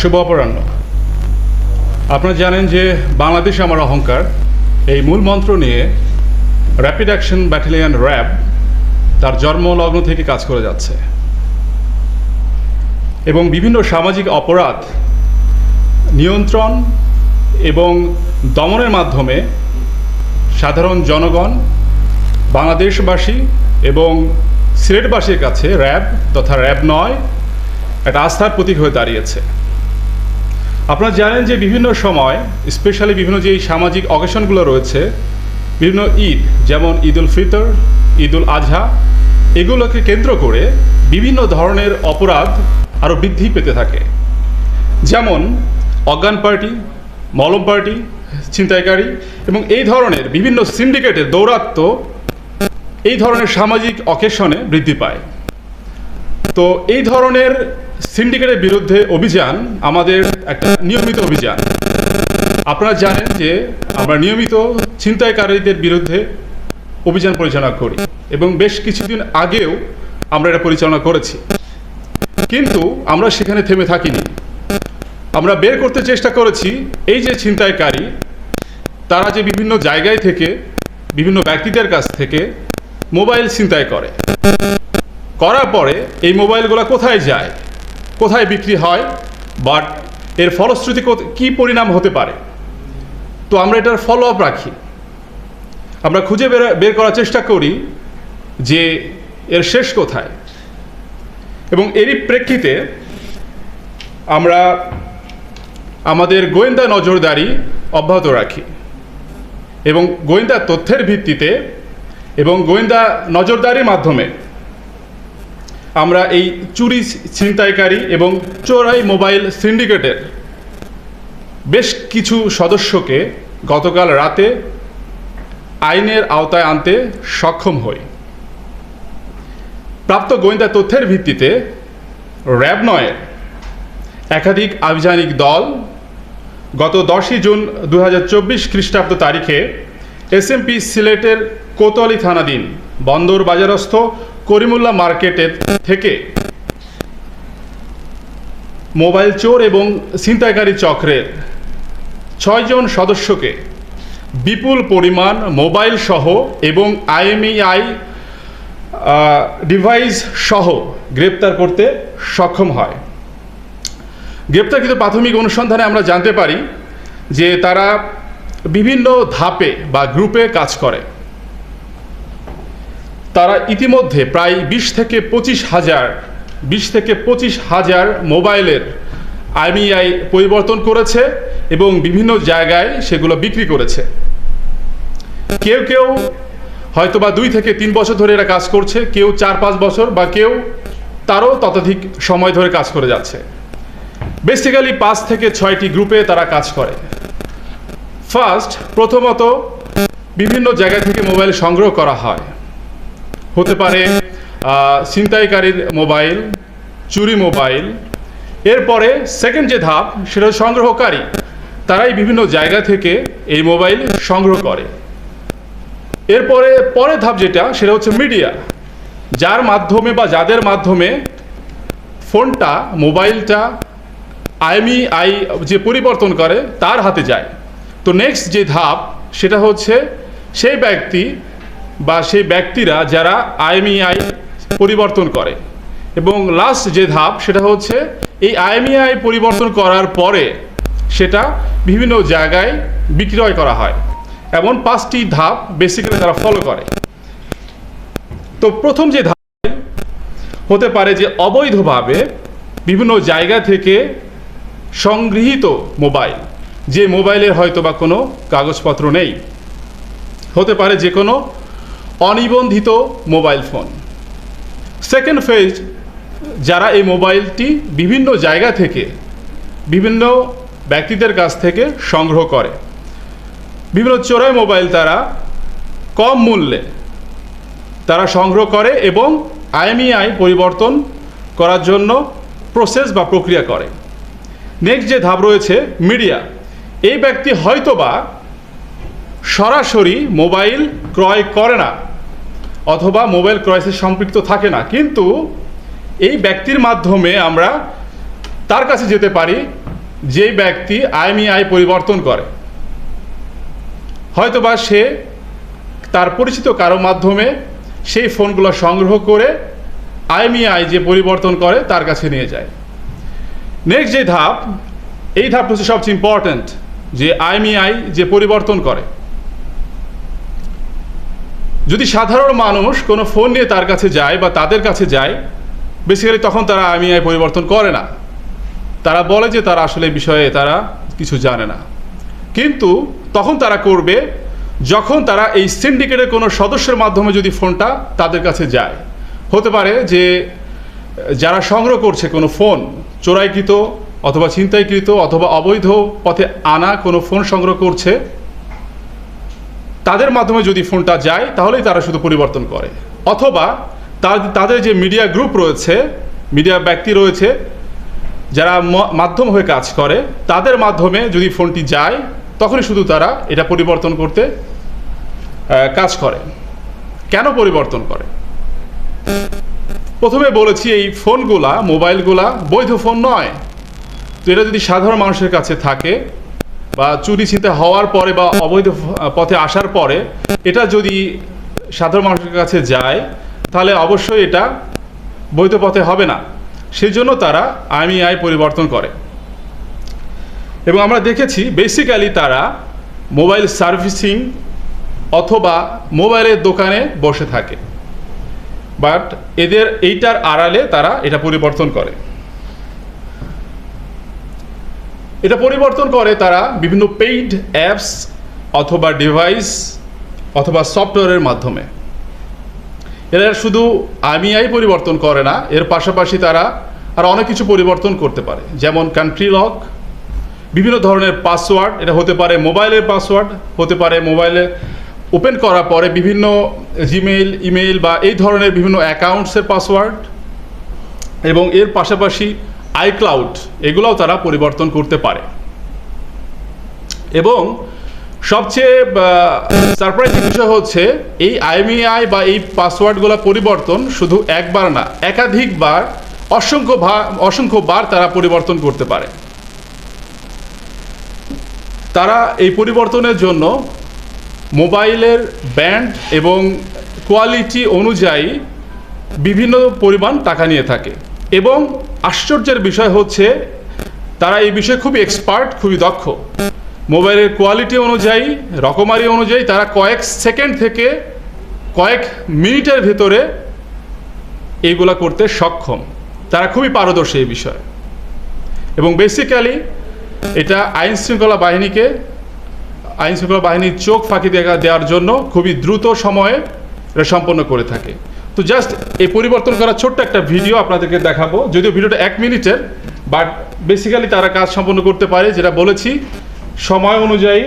শুভ অপরাহ্ন। আপনারা জানেন যে বাংলাদেশ আমার অহংকার। এই মূল মন্ত্র নিয়ে র্যাপিড অ্যাকশন ব্যাটালিয়ন র্যাব তার জন্মলগ্ন থেকে কাজ করে যাচ্ছে। এবং বিভিন্ন সামাজিক অপরাধ, নিয়ন্ত্রণ এবং দমনের মাধ্যমে সাধারণ জনগণ, বাংলাদেশবাসী এবং সিলেটবাসীর কাছে র্যাব তথা র্যাব নয়, একটা আস্থার প্রতীক হয়ে দাঁড়িয়েছে। আপনারা জানেন যে বিভিন্ন সময় স্পেশালি বিভিন্ন যে সামাজিক অকেশনগুলো রয়েছে, বিভিন্ন ঈদ, যেমন ঈদ উল ফিতর ঈদ উল আজহা, এগুলোকে কেন্দ্র করে বিভিন্ন ধরনের অপরাধ আরও বৃদ্ধি পেতে থাকে। যেমন অজ্ঞান পার্টি, মলম পার্টি, ছিনতাইকারী এবং এই ধরনের বিভিন্ন সিন্ডিকেটের দৌরাত্ম্য এই ধরনের সামাজিক অকেশনে বৃদ্ধি পায়। তো এই ধরনের সিন্ডিকেটের বিরুদ্ধে অভিযান আমাদের একটা নিয়মিত অভিযান। আপনারা জানেন যে আমরা নিয়মিত ছিনতাইকারীদের বিরুদ্ধে অভিযান পরিচালনা করি এবং বেশ কিছুদিন আগেও আমরা এটা পরিচালনা করেছি। কিন্তু আমরা সেখানে থেমে থাকিনি। আমরা বের করতে চেষ্টা করেছি এই যে ছিনতাইকারী, তারা যে বিভিন্ন জায়গায় থেকে, বিভিন্ন ব্যক্তিদের কাছ থেকে মোবাইল ছিনতাই করে। করার পরে এই মোবাইলগুলো কোথায় যায়? কোথায় বিক্রি হয় বাট এর ফলশ্রুতি কী পরিণাম হতে পারে? তো আমরা এটার ফলো আপ রাখি। আমরা খুঁজে বের বের করার চেষ্টা করি যে এর শেষ কোথায়। এবং এরই প্রেক্ষিতে আমরা আমাদের গোয়েন্দা নজরদারি অব্যাহত রাখি। এবং গোয়েন্দা তথ্যের ভিত্তিতে এবং গোয়েন্দা নজরদারির মাধ্যমে আমরা এই চুরি ছিনতাইকারী এবং চোরাই মোবাইল সিন্ডিকেটের বেশ কিছু সদস্যকে গতকাল রাতে আইনের আওতায় আনতে সক্ষম হই। প্রাপ্ত গোয়েন্দা তথ্যের ভিত্তিতে র্যাব নয়ের একাধিক আভিযানিক দল গত দশই জুন দু হাজার চব্বিশ খ্রিস্টাব্দ তারিখে এসএমপি সিলেটের কোতোয়ালি থানাধীন বন্দর বাজারস্থ করিমুল্লা মার্কেটের থেকে মোবাইল চোর এবং ছিনতাইকারী চক্রের ছয়জন সদস্যকে বিপুল পরিমাণ মোবাইল সহ এবং আইএমইআই ডিভাইস সহ গ্রেপ্তার করতে সক্ষম হয়। গ্রেপ্তারকৃত প্রাথমিক অনুসন্ধানে আমরা জানতে পারি যে তারা বিভিন্ন ধাপে বা গ্রুপে কাজ করে। তারা ইতিমধ্যে প্রায় বিশ থেকে পঁচিশ হাজার, বিশ থেকে পঁচিশ হাজার মোবাইলের আইমিআই পরিবর্তন করেছে এবং বিভিন্ন জায়গায় সেগুলো বিক্রি করেছে। কেউ কেউ হয়তো বা দুই থেকে তিন বছর ধরে এরা কাজ করছে, কেউ চার পাঁচ বছর বা কেউ তারও ততোধিক সময় ধরে কাজ করে যাচ্ছে। বেসিক্যালি পাঁচ থেকে ছয়টি গ্রুপে তারা কাজ করে। ফার্স্ট, প্রথমত বিভিন্ন জায়গা থেকে মোবাইল সংগ্রহ করা হয়। হতে পারে ছিনতাইকারীর মোবাইল, চুরি মোবাইল। এরপরে সেকেন্ড যে ধাপ, সেটা সংগ্রহকারী। তারাই বিভিন্ন জায়গা থেকে এই মোবাইল সংগ্রহ করে। এরপরে পরের ধাপ যেটা, সেটা হচ্ছে মিডিয়া। যার মাধ্যমে বা যাদের মাধ্যমে ফোনটা, মোবাইলটা আইএমই আই, যে পরিবর্তন করে, তার হাতে যায়। তো নেক্সট যে ধাপ, সেটা হচ্ছে সেই ব্যক্তি বা সেই ব্যক্তিরা যারা আইএমইআই পরিবর্তন করে। এবং লাস্ট যে ধাপ, সেটা হচ্ছে এই আইএমইআই পরিবর্তন করার পরে সেটা বিভিন্ন জায়গায় বিক্রয় করা হয়। এমন পাঁচটি ধাপ বেসিক্যালি তারা ফলো করে। তো প্রথম যে ধাপ হতে পারে যে অবৈধভাবে বিভিন্ন জায়গা থেকে সংগৃহীত মোবাইল, যে মোবাইলের হয়তো বা কোনো কাগজপত্র নেই। হতে পারে যে কোনো অনিবন্ধিত মোবাইল ফোন। সেকেন্ড ফেজ যারা এই মোবাইলটি বিভিন্ন জায়গা থেকে, বিভিন্ন ব্যক্তিদের কাছ থেকে সংগ্রহ করে, বিভিন্ন চোরাই মোবাইল তারা কম মূল্যে তারা সংগ্রহ করে এবং আইএমইআই পরিবর্তন করার জন্য প্রসেস বা প্রক্রিয়া করে। নেক্সট যে ধাপ রয়েছে মিডিয়া এই ব্যক্তি হয়তোবা সরাসরি মোবাইল ক্রয় করে না, অথবা মোবাইল ক্রয়েসে সম্পৃক্ত থাকে না। কিন্তু এই ব্যক্তির মাধ্যমে আমরা তার কাছে যেতে পারি যেই ব্যক্তি আইএমইআই পরিবর্তন করে। হয়তোবা সে তার পরিচিত কারও মাধ্যমে সেই ফোনগুলো সংগ্রহ করে আইএমইআই যে পরিবর্তন করে তার কাছে নিয়ে যায়। নেক্সট যে ধাপ, এই ধাপটা হচ্ছে সবচেয়ে ইম্পর্ট্যান্ট যে আইএমইআই যে পরিবর্তন করে। যদি সাধারণ মানুষ কোনো ফোন নিয়ে তার কাছে যায় বা তাদের কাছে যায় বেসিক্যালি তখন তারা আমি আইএমইআই পরিবর্তন করে না। তারা বলে যে তারা আসলে বিষয়ে তারা কিছু জানে না। কিন্তু তখন তারা করবে, যখন তারা এই সিন্ডিকেটের কোনো সদস্যের মাধ্যমে যদি ফোনটা তাদের কাছে যায়। হতে পারে যে, যারা সংগ্রহ করছে কোনো ফোন চোরাইকৃত অথবা ছিনতাইকৃত অথবা অবৈধ পথে আনা কোনো ফোন সংগ্রহ করছে তাদের মাধ্যমে যদি ফোনটা যায়, তাহলেই তারা শুধু পরিবর্তন করে। অথবা তাদের যে মিডিয়া গ্রুপ রয়েছে, মিডিয়া ব্যক্তি রয়েছে, যারা মাধ্যম হয়ে কাজ করে, তাদের মাধ্যমে যদি ফোনটি যায়, তখনই শুধু তারা এটা পরিবর্তন করতে কাজ করে। কেন পরিবর্তন করে? প্রথমে বলেছি এই ফোনগুলা, মোবাইলগুলা বৈধ ফোন নয়। তো এটা যদি সাধারণ মানুষের কাছে থাকে বা চুরি ছিনতে হওয়ার পরে বা অবৈধ পথে আসার পরে এটা যদি সাধারণ মানুষের কাছে যায়, তাহলে অবশ্যই এটা বৈধ পথে হবে না। সেজন্য তারা তারা আয় পরিবর্তন করে। এবং আমরা দেখেছি বেসিক্যালি তারা মোবাইল সার্ভিসিং অথবা মোবাইলের দোকানে বসে থাকে। বাট এদের এইটার আড়ালে তারা এটা পরিবর্তন করে। এটা পরিবর্তন করে তারা বিভিন্ন পেইড অ্যাপস অথবা ডিভাইস অথবা সফটওয়্যারের মাধ্যমে। এরা শুধু আইমিআই পরিবর্তন করে না, এর পাশাপাশি তারা আর অনেক কিছু পরিবর্তন করতে পারে। যেমন কান্ট্রি লক বিভিন্ন ধরনের পাসওয়ার্ড এটা হতে পারে মোবাইলের পাসওয়ার্ড হতে পারে মোবাইলে ওপেন করার পরে বিভিন্ন জিমেইল ইমেইল বা এই ধরনের বিভিন্ন অ্যাকাউন্টসের পাসওয়ার্ড এবং এর পাশাপাশি আইক্লাউড এগুলোও তারা পরিবর্তন করতে পারে। এবং সবচেয়ে সারপ্রাইজিং বিষয় হচ্ছে, এই আইএমইআই বা এই পাসওয়ার্ডগুলো পরিবর্তন শুধু একবার না, একাধিকবার অসংখ্য ভা- অসংখ্যবার তারা পরিবর্তন করতে পারে। তারা এই পরিবর্তনের জন্য মোবাইলের ব্যান্ড এবং কোয়ালিটি অনুযায়ী বিভিন্ন পরিমাণ টাকা নিয়ে থাকে। এবং আশ্চর্যের বিষয় হচ্ছে, তারা এই বিষয়ে খুবই এক্সপার্ট খুবই দক্ষ। মোবাইলের কোয়ালিটি অনুযায়ী, রকমারি অনুযায়ী তারা কয়েক সেকেন্ড থেকে কয়েক মিনিটের ভেতরে এইগুলা করতে সক্ষম। তারা খুবই পারদর্শী এই বিষয়ে। এবং বেসিক্যালি এটা আইন শৃঙ্খলা বাহিনীকে আইন শৃঙ্খলা বাহিনীর চোখ ফাঁকি দেওয়ার জন্য খুবই দ্রুত সময়ে সম্পন্ন করে থাকে। তো জাস্ট এই পরিবর্তন করা ছোট্ট একটা ভিডিও আপনাদেরকে দেখাবো। যদিও ভিডিওটা এক মিনিটের বাট বেসিক্যালি তারা কাজ সম্পন্ন করতে পারে, যেটা বলেছি। সময় অনুযায়ী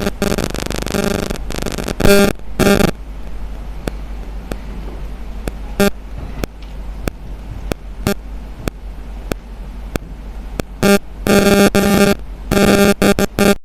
you